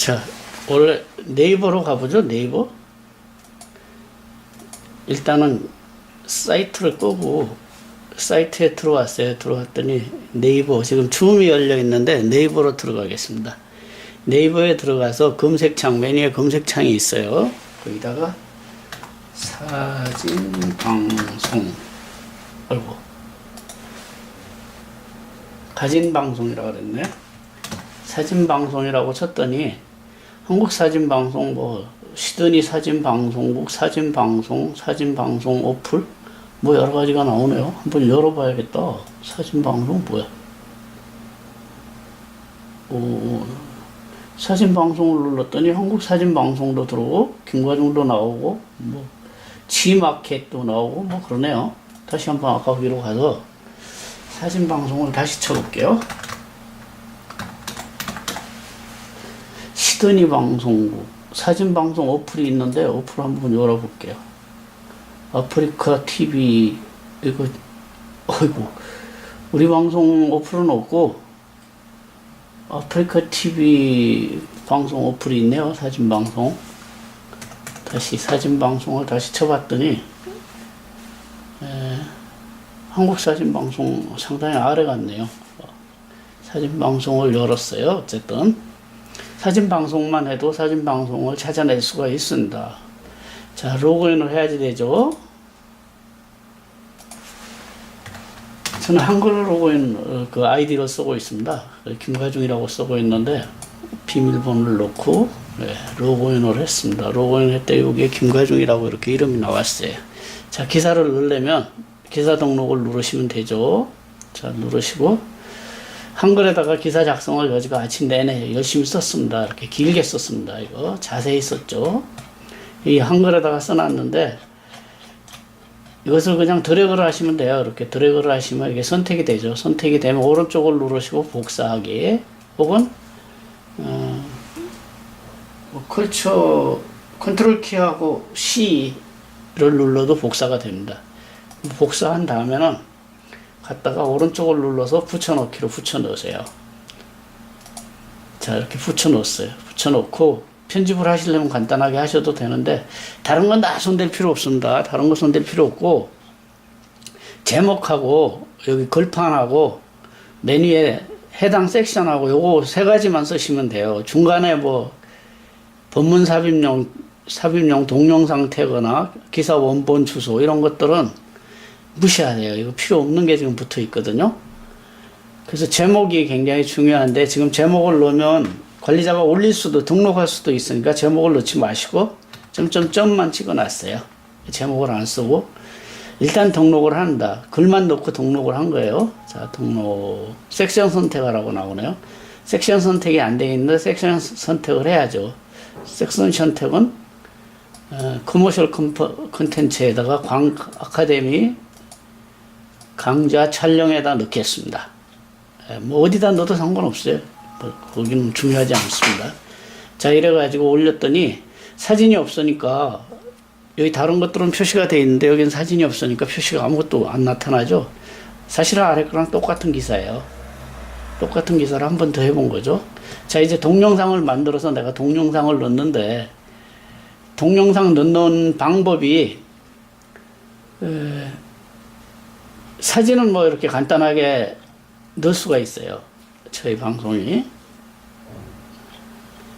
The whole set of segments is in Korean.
자, 원래 네이버로 가보죠. 네이버. 일단은 사이트를 끄고 사이트에 들어왔어요. 들어왔더니 네이버 지금 줌이 열려 있는데 네이버로 들어가겠습니다. 네이버에 들어가서 검색창 메뉴에 검색창이 있어요. 거기다가 사진 방송 아이고 가진 방송이라고 그랬네. 사진 방송이라고 쳤더니 한국 사진 방송 뭐 시드니 사진 방송국 사진 방송 사진 방송 어플 뭐 여러 가지가 나오네요. 한번 열어봐야겠다. 사진 방송 뭐야? 오, 사진 방송을 눌렀더니 한국 사진 방송도 들어오고 김과중도 나오고 뭐 지마켓도 나오고 뭐 그러네요. 다시 한번 아까 위로 가서 사진 방송을 다시 쳐볼게요. 시드니 방송국 사진 방송 어플이 있는데 어플 한번 열어볼게요. 아프리카 TV 이거 어이구 우리 방송 어플은 없고 아프리카 TV 방송 어플이 있네요. 사진 방송 다시 사진 방송을 다시 쳐봤더니 에, 한국 사진 방송 상당히 아래 같네요. 사진 방송을 열었어요. 어쨌든 사진 방송만 해도 사진 방송을 찾아낼 수가 있습니다. 자, 로그인을 해야지 되죠. 저는 한글 로그인 어, 그 아이디로 쓰고 있습니다. 김가중이라고 쓰고 있는데 비밀번호를 넣고 네, 로그인을 했습니다. 로그인 했더니 여기에 김가중이라고 이렇게 이름이 나왔어요. 자, 기사를 넣으려면 기사 등록을 누르시면 되죠. 자, 누르시고 한글에다가 기사 작성을 여지가 아침 내내 열심히 썼습니다. 이렇게 길게 썼습니다. 이거 자세히 썼죠. 이 한글에다가 써놨는데 이것을 그냥 드래그를 하시면 돼요. 이렇게 드래그를 하시면 이게 선택이 되죠. 선택이 되면 오른쪽을 누르시고 복사하기 혹은 어, 뭐 컬처 컨트롤 키하고 C를 눌러도 복사가 됩니다. 복사한 다음에는 갖다가 오른쪽을 눌러서 붙여넣기로 붙여넣으세요. 자 이렇게 붙여넣었어요. 붙여넣고 편집을 하시려면 간단하게 하셔도 되는데 다른 건 다 손댈 필요 없습니다. 다른 거 손댈 필요 없고 제목하고 여기 글판하고 메뉴에 해당 섹션하고 요거 세 가지만 쓰시면 돼요. 중간에 뭐 본문 삽입용 삽입용 동영상 태거나 기사 원본 주소 이런 것들은 무시하세요. 이거 필요 없는 게 지금 붙어 있거든요. 그래서 제목이 굉장히 중요한데 지금 제목을 넣으면 관리자가 올릴 수도 등록할 수도 있으니까 제목을 넣지 마시고 점점점만 찍어놨어요. 제목을 안 쓰고 일단 등록을 한다. 글만 넣고 등록을 한 거예요. 자 등록 섹션 선택하라고 나오네요. 섹션 선택이 안 돼 있는데 섹션 선택을 해야죠. 섹션 선택은 어, 커머셜 컨텐츠에다가 광 아카데미 강좌 촬영에다 넣겠습니다. 예, 뭐 어디다 넣어도 상관없어요. 뭐 거기는 중요하지 않습니다. 자 이래가지고 올렸더니 사진이 없으니까 여기 다른 것들은 표시가 돼 있는데 여기는 사진이 없으니까 표시가 아무것도 안 나타나죠. 사실은 아래 거랑 똑같은 기사예요. 똑같은 기사를 한 번 더 해본 거죠. 자 이제 동영상을 만들어서 내가 동영상을 넣는데 동영상 넣는 방법이 에, 사진은 뭐 이렇게 간단하게 넣을 수가 있어요. 저희 방송이.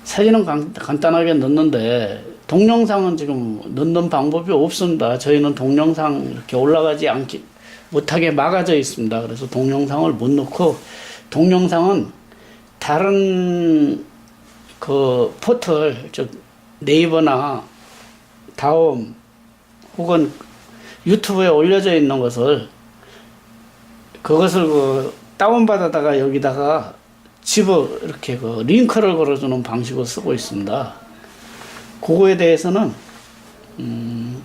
사진은 간, 간단하게 넣는데 동영상은 지금 넣는 방법이 없습니다. 저희는 동영상 이렇게 올라가지 않게 못하게 막아져 있습니다. 그래서 동영상을 못 넣고 동영상은 다른 그 포털 즉 네이버나 다음 혹은 유튜브에 올려져 있는 것을 그것을 그 다운받아다가 여기다가 집어 이렇게 그 링크를 걸어주는 방식으로 쓰고 있습니다. 그거에 대해서는 음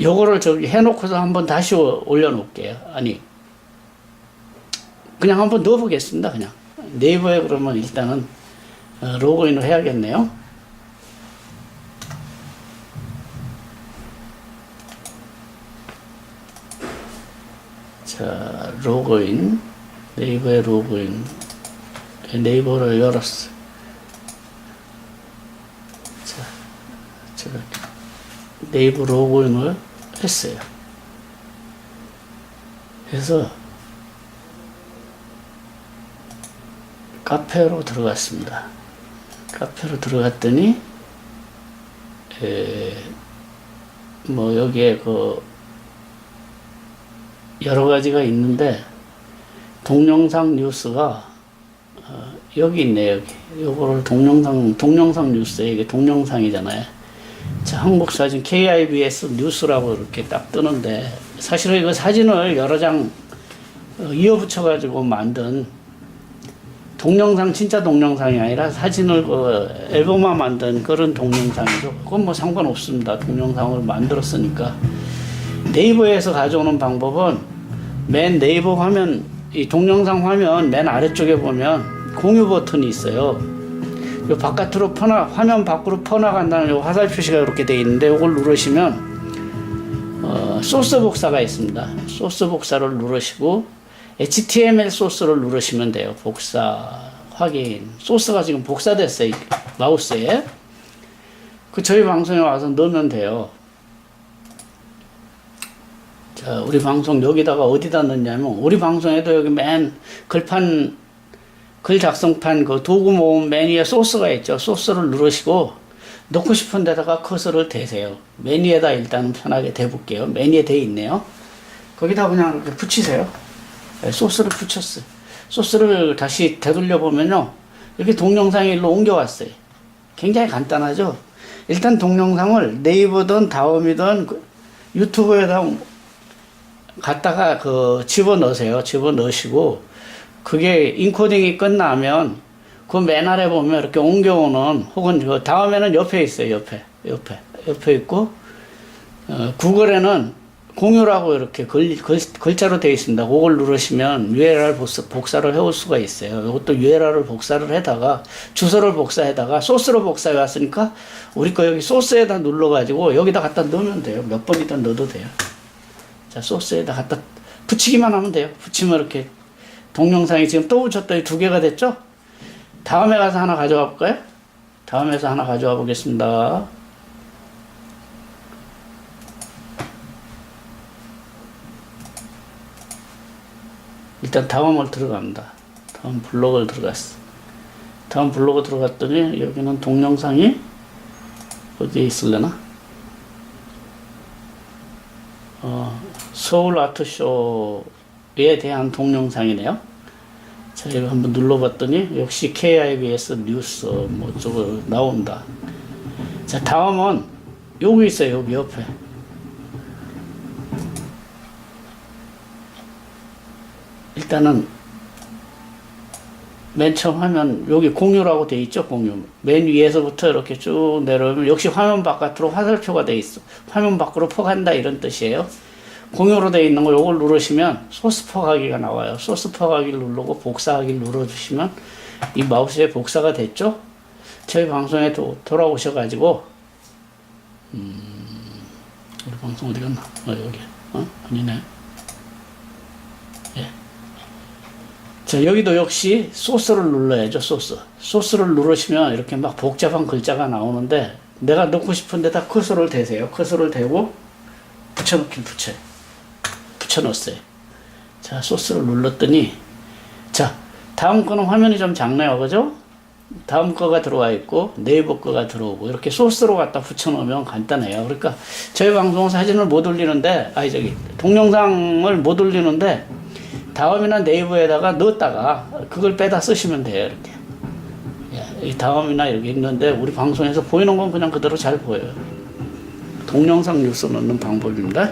요거를 저기 해놓고서 한번 다시 오- 올려놓을게요. 아니 그냥 한번 넣어보겠습니다. 그냥 네이버에 그러면 일단은 어, 로그인을 해야겠네요. 자, 로그인. 네이버에 로그인 네이버를 열었어. 자, 제가 네이버 로그인을 했어요. 그래서 카페로 들어갔습니다. 카페로 들어갔더니 에, 뭐 여기에 그 여러 가지가 있는데 동영상 뉴스가 어, 여기 있네 여기 요거를 동영상 동영상 뉴스에 이게 동영상이잖아요. 자 한국 사진 KIBS 뉴스라고 이렇게 딱 뜨는데 사실은 이거 사진을 여러 장 어, 이어붙여 가지고 만든 동영상 진짜 동영상이 아니라 사진을 그 앨범화 만든 그런 동영상이죠. 그건 뭐 상관없습니다. 동영상을 만들었으니까 네이버에서 가져오는 방법은 맨 네이버 화면 이 동영상 화면 맨 아래쪽에 보면 공유 버튼이 있어요. 요 바깥으로 퍼나 화면 밖으로 퍼나간다는 요 화살 표시가 이렇게 돼 있는데 이걸 누르시면 어, 소스 복사가 있습니다. 소스 복사를 누르시고 HTML 소스를 누르시면 돼요. 복사 확인. 소스가 지금 복사됐어요. 마우스에. 그 저희 방송에 와서 넣으면 돼요. 자, 우리 방송 여기다가 어디다 넣냐면 우리 방송에도 여기 맨 글판 글 작성판 그 도구 모음 맨 위에 소스가 있죠. 소스를 누르시고 넣고 싶은 데다가 커서를 대세요. 맨 위에다 일단은 편하게 대볼게요. 맨 위에 돼 있네요. 거기다 그냥 이렇게 붙이세요. 네, 소스를 붙였어요. 소스를 다시 되돌려 보면요. 이렇게 동영상이 일로 옮겨왔어요. 굉장히 간단하죠? 일단 동영상을 네이버든 다음이든 그 유튜브에다 갖다가 그 집어 넣으세요. 집어 넣으시고 그게 인코딩이 끝나면 그 맨 아래 보면 이렇게 옮겨오는 혹은 그 다음에는 옆에 있어요. 옆에 옆에 옆에 있고 어, 구글에는 공유라고 이렇게 글, 글, 글자로 되어 있습니다. 그걸 누르시면 URL 복사, 복사를 해올 수가 있어요. 이것도 URL을 복사를 해다가 주소를 복사해다가 소스로 복사해 왔으니까 우리 거 여기 소스에다 눌러가지고 여기다 갖다 넣으면 돼요. 몇 번이든 넣어도 돼요. 자, 소스에다 갖다 붙이기만 하면 돼요. 붙이면 이렇게 동영상이 지금 또 붙였더니 두 개가 됐죠? 다음에 가서 하나 가져와 볼까요? 다음에서 하나 가져와 보겠습니다. 일단 다음을 들어갑니다. 다음 블록을 들어갔어. 다음 블로그 들어갔더니 여기는 동영상이 어디에 있을려나? 어, 서울 아트쇼에 대한 동영상이네요. 자, 이거 한번 눌러봤더니 역시 KIBS 뉴스 뭐 저거 나온다. 자, 다음은 여기 있어요. 여기 옆에. 일단은 맨 처음 화면 여기 공유라고 돼 있죠 공유 맨 위에서부터 이렇게 쭉 내려오면 역시 화면 바깥으로 화살표가 돼 있어 화면 밖으로 퍼간다 이런 뜻이에요 공유로 돼 있는 거 요걸 누르시면 소스 퍼가기가 나와요 소스 퍼가기를 누르고 복사하기를 눌러주시면 이 마우스에 복사가 됐죠 저희 방송에 도, 돌아오셔 가지고 음, 우리 방송 어디 갔나 어 여기 어 아니네 자, 여기도 역시 소스를 눌러야죠, 소스. 소스를 누르시면 이렇게 막 복잡한 글자가 나오는데 내가 넣고 싶은 데 다 커서를 대세요. 커서를 대고 붙여넣긴 붙여요. 붙여넣었어요. 자, 소스를 눌렀더니 자, 다음 거는 화면이 좀 작네요. 그죠? 다음 거가 들어와 있고 네이버 거가 들어오고 이렇게 소스로 갖다 붙여놓으면 간단해요. 그러니까 저희 방송 사진을 못 올리는데 아니 저기 동영상을 못 올리는데 다음이나 네이버에다가 넣었다가 그걸 빼다 쓰시면 돼요 이렇게 예, 이 다음이나 여기 있는데 우리 방송에서 보이는 건 그냥 그대로 잘 보여요 동영상 뉴스 넣는 방법입니다